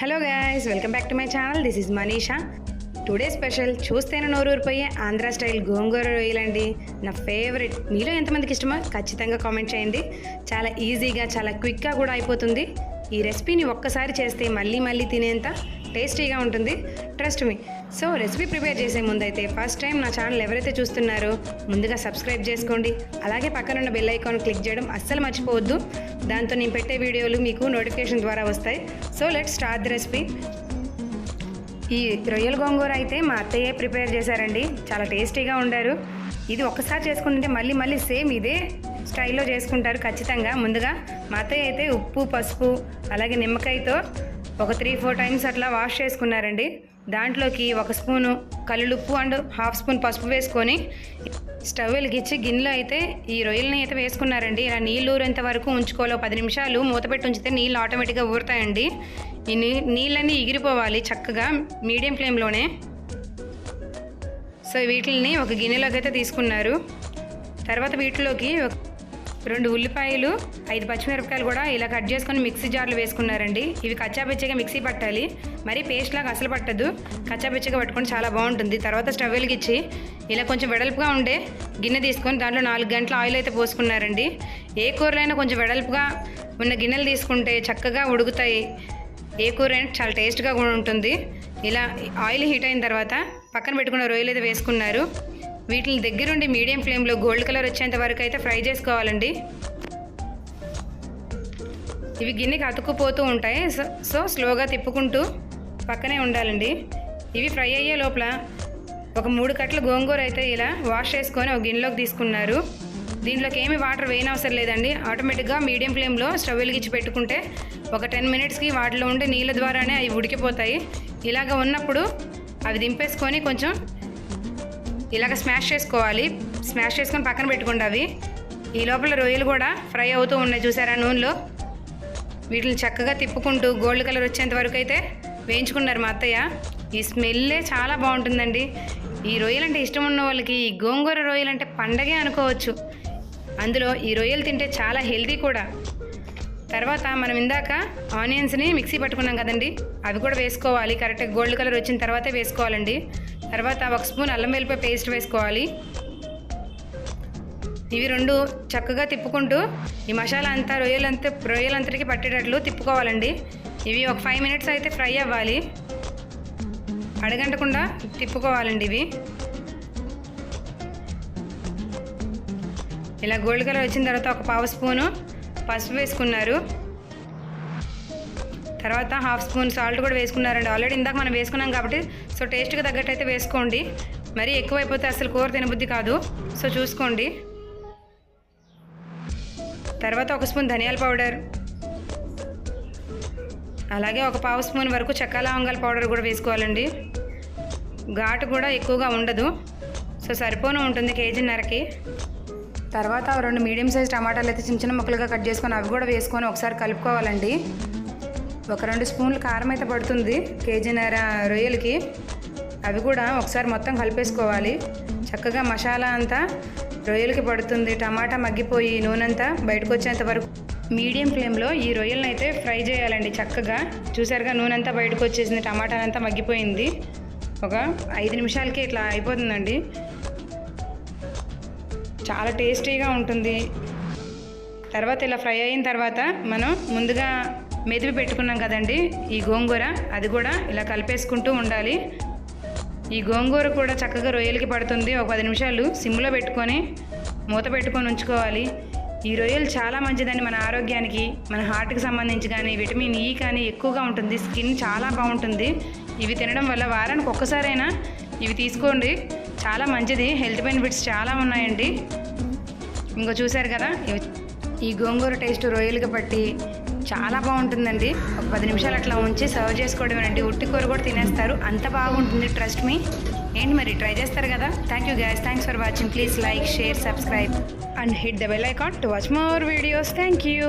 Hello guys welcome back to my channel this is Manisha today special చూస్తేనే నోరూరిపోయే Andhra style గోంగూర రొయ్యలండి నా favourite మీలో ఎంతమందికి ఇష్టమో ఖచ్చితంగా కామెంట్ చేయండి. చాలా ఈజీగా చాలా క్విక్గా కూడా అయిపోతుంది. ఈ రెసిపీని ఒక్కసారి చేస్తే మళ్ళీ మళ్ళీ తినేంత టేస్టీగా ఉంటుంది. Trust me so recipe prepare చేసే ముందైతే ఫస్ట్ టైం నా ఛానల్ ఎవరైతే చూస్తున్నారో ముందుగా సబ్స్క్రైబ్ చేసుకోండి. అలాగే పక్కనున్న బెల్ ఐకాన్ క్లిక్ చేయడం అస్సలు మర్చిపోవద్దు. దాంతో నేను పెట్టే వీడియోలు మీకు నోటిఫికేషన్ ద్వారా వస్తాయి. So let start the recipe ఈ రొయ్యల గోంగూర అయితే మా అత్తయ్యే ప్రిపేర్ చేశారండి. చాలా టేస్టీగా ఉండారు. ఇది ఒక్కసారి చేసుకుంటే మళ్ళీ మళ్ళీ సేమ్ ఇదే స్టైల్లో చేసుకుంటారు ఖచ్చితంగా. ముందుగా మా అత్తయ్య అయితే ఉప్పు పసుపు అలాగే నిమ్మకాయతో ఒక త్రీ ఫోర్ టైమ్స్ అట్లా వాష్ చేసుకున్నారండి. దాంట్లోకి ఒక స్పూను కల్లుప్పు అండ్ హాఫ్ స్పూన్ పసుపు వేసుకొని స్టవ్ వెలిగించి గిన్నెలో అయితే ఈ రొయ్యలని అయితే వేసుకున్నారండి. ఇలా నీళ్ళు ఊరేంత వరకు ఉంచుకోలో పది నిమిషాలు మూత పెట్టి ఉంచితే నీళ్ళు ఆటోమేటిక్గా ఊరుతాయండి. ఈ నీ నీళ్ళన్నీ ఎగిరిపోవాలి చక్కగా మీడియం ఫ్లేమ్లోనే. సో వీటిని ఒక గిన్నెలోకి అయితే తీసుకున్నారు. తర్వాత వీటిలోకి ఒక రెండు ఉల్లిపాయలు ఐదు పచ్చిమిరపకాయలు కూడా ఇలా కట్ చేసుకొని మిక్సీ జార్లు వేసుకున్నారండి. ఇవి కచ్చాపిచ్చగా మిక్సీ పట్టాలి. మరి పేస్ట్ లాగా అసలు పట్టదు. కచ్చాపిచ్చగా పట్టుకొని చాలా బాగుంటుంది. తర్వాత స్టవ్ వెలిగించి ఇలా కొంచెం వెడల్పుగా ఉండే గిన్నె తీసుకొని దాంట్లో నాలుగు గంటల ఆయిల్ అయితే పోసుకున్నారండి. ఏ కూరలైనా కొంచెం వెడల్పుగా ఉన్న గిన్నెలు తీసుకుంటే చక్కగా ఉడుకుతాయి. ఏ కూర అయినా చాలా టేస్ట్గా కూడా ఉంటుంది. ఇలా ఆయిల్ హీట్ అయిన తర్వాత పక్కన పెట్టుకున్న రొయ్యలు అయితే వేసుకున్నారు. వీటిని దగ్గరుండి మీడియం ఫ్లేమ్లో గోల్డ్ కలర్ వచ్చేంత వరకు అయితే ఫ్రై చేసుకోవాలండి. ఇవి గిన్నెకి అతుక్కుపోతూ ఉంటాయి. సో సో స్లోగా తిప్పుకుంటూ పక్కనే ఉండాలండి. ఇవి ఫ్రై అయ్యే లోపల ఒక మూడు కట్ల గోంగూర అయితే ఇలా వాష్ చేసుకొని ఒక గిన్నెలోకి తీసుకున్నారు. దీంట్లోకి ఏమి వాటర్ వేయనవసరం లేదండి. ఆటోమేటిక్గా మీడియం ఫ్లేమ్లో స్టవ్ వెలిగించి పెట్టుకుంటే ఒక టెన్ మినిట్స్కి వాటిలో ఉండే నీళ్ళ ద్వారానే అవి ఉడికిపోతాయి. ఇలాగ ఉన్నప్పుడు అవి దింపేసుకొని కొంచెం ఇలాగ స్మాష్ చేసుకోవాలి. స్మాష్ చేసుకొని పక్కన పెట్టుకోండి అవి. ఈ లోపల రొయ్యలు కూడా ఫ్రై అవుతూ ఉన్నాయి చూసారా నూనెలో? వీటిని చక్కగా తిప్పుకుంటూ గోల్డ్ కలర్ వచ్చేంత వరకు అయితే వేయించుకున్నారు మా అత్తయ్య. ఈ స్మెల్లే చాలా బాగుంటుందండి. ఈ రొయ్యలు అంటే ఇష్టం ఉన్న వాళ్ళకి ఈ గోంగూర రొయ్యలు అంటే పండగే అనుకోవచ్చు. అందులో ఈ రొయ్యలు తింటే చాలా హెల్తీ కూడా. తర్వాత మనం ఇందాక ఆనియన్స్ని మిక్సీ పట్టుకున్నాం కదండి. అవి కూడా వేసుకోవాలి. కరెక్ట్గా గోల్డ్ కలర్ వచ్చిన తర్వాతే వేసుకోవాలండి. తర్వాత ఒక స్పూన్ అల్లం వెల్లిపాయ పేస్ట్ వేసుకోవాలి. ఇవి రెండు చక్కగా తిప్పుకుంటూ ఈ మసాలా అంతా రొయ్యలంతా రొయ్యలంతటికి పట్టేటట్లు తిప్పుకోవాలండి. ఇవి ఒక ఫైవ్ మినిట్స్ అయితే ఫ్రై అవ్వాలి. అడగంటకుండా తిప్పుకోవాలండి ఇవి. ఇలా గోల్డ్ కలర్ వచ్చిన తర్వాత ఒక పావు స్పూను పసుపు వేసుకున్నారు. తర్వాత హాఫ్ స్పూన్ సాల్ట్ కూడా వేసుకున్నారండి. ఆల్రెడీ ఇందాక మనం వేసుకున్నాం కాబట్టి సో టేస్ట్కి తగ్గట్టు అయితే వేసుకోండి. మరీ ఎక్కువైపోతే అసలు కూర తినబుద్ధి కాదు. సో చూసుకోండి. తర్వాత ఒక స్పూన్ ధనియాల పౌడర్ అలాగే ఒక పావు స్పూన్ వరకు చెక్క లవంగాల పౌడర్ కూడా వేసుకోవాలండి. ఘాటు కూడా ఎక్కువగా ఉండదు. సో సరిపోను ఉంటుంది కేజీన్నరకి. తర్వాత రెండు మీడియం సైజ్ టమాటాలు అయితే చిన్న చిన్న ముక్కలుగా కట్ చేసుకొని అవి కూడా వేసుకొని ఒకసారి కలుపుకోవాలండి. ఒక రెండు స్పూన్లు కారం అయితే పడుతుంది కేజీన్నర రొయ్యలకి. అవి కూడా ఒకసారి మొత్తం కలిపేసుకోవాలి. చక్కగా మసాలా అంతా రొయ్యలకి పడుతుంది టమాటా మగ్గిపోయి నూనె అంతా బయటకు వచ్చేంత వరకు. మీడియం ఫ్లేమ్లో ఈ రొయ్యలను అయితే ఫ్రై చేయాలండి చక్కగా. చూసారుగా నూనె అంతా బయటకు వచ్చేసింది టమాటా అంతా మగ్గిపోయింది. ఒక ఐదు నిమిషాలకి ఇట్లా అయిపోతుందండి. చాలా టేస్టీగా ఉంటుంది. తర్వాత ఇలా ఫ్రై అయిన తర్వాత మనం ముందుగా మెదిపి పెట్టుకున్నాం కదండి. ఈ గోంగూర అది కూడా ఇలా కలిపేసుకుంటూ ఉండాలి. ఈ గోంగూర కూడా చక్కగా రొయ్యలకి పడుతుంది. ఒక పది నిమిషాలు సిమ్లో పెట్టుకొని మూత పెట్టుకొని ఉంచుకోవాలి. ఈ రొయ్యలు చాలా మంచిదండి మన ఆరోగ్యానికి. మన హార్ట్కి సంబంధించి కానీ విటమిన్ ఈ కానీ ఎక్కువగా ఉంటుంది. స్కిన్ చాలా బాగుంటుంది. ఇవి తినడం వల్ల వారానికి ఒక్కసారైనా ఇవి తీసుకోండి. చాలా మంచిది. హెల్త్ బెనిఫిట్స్ చాలా ఉన్నాయండి. ఇంకో చూశారు కదా ఇవి ఈ గోంగూర టేస్ట్ రొయ్యలుగా పట్టి చాలా బాగుంటుందండి. ఒక పది నిమిషాలు అట్లా ఉంచి సర్వ్ చేసుకోవడమేనండి ఉట్టి కూర కూడా తినేస్తారు. అంత బాగుంటుంది ట్రస్ట్ మీ ఏంటి మరి ట్రై చేస్తారు కదా? Thank you guys thanks for watching please like share subscribe and hit the bell icon to watch more videos thank you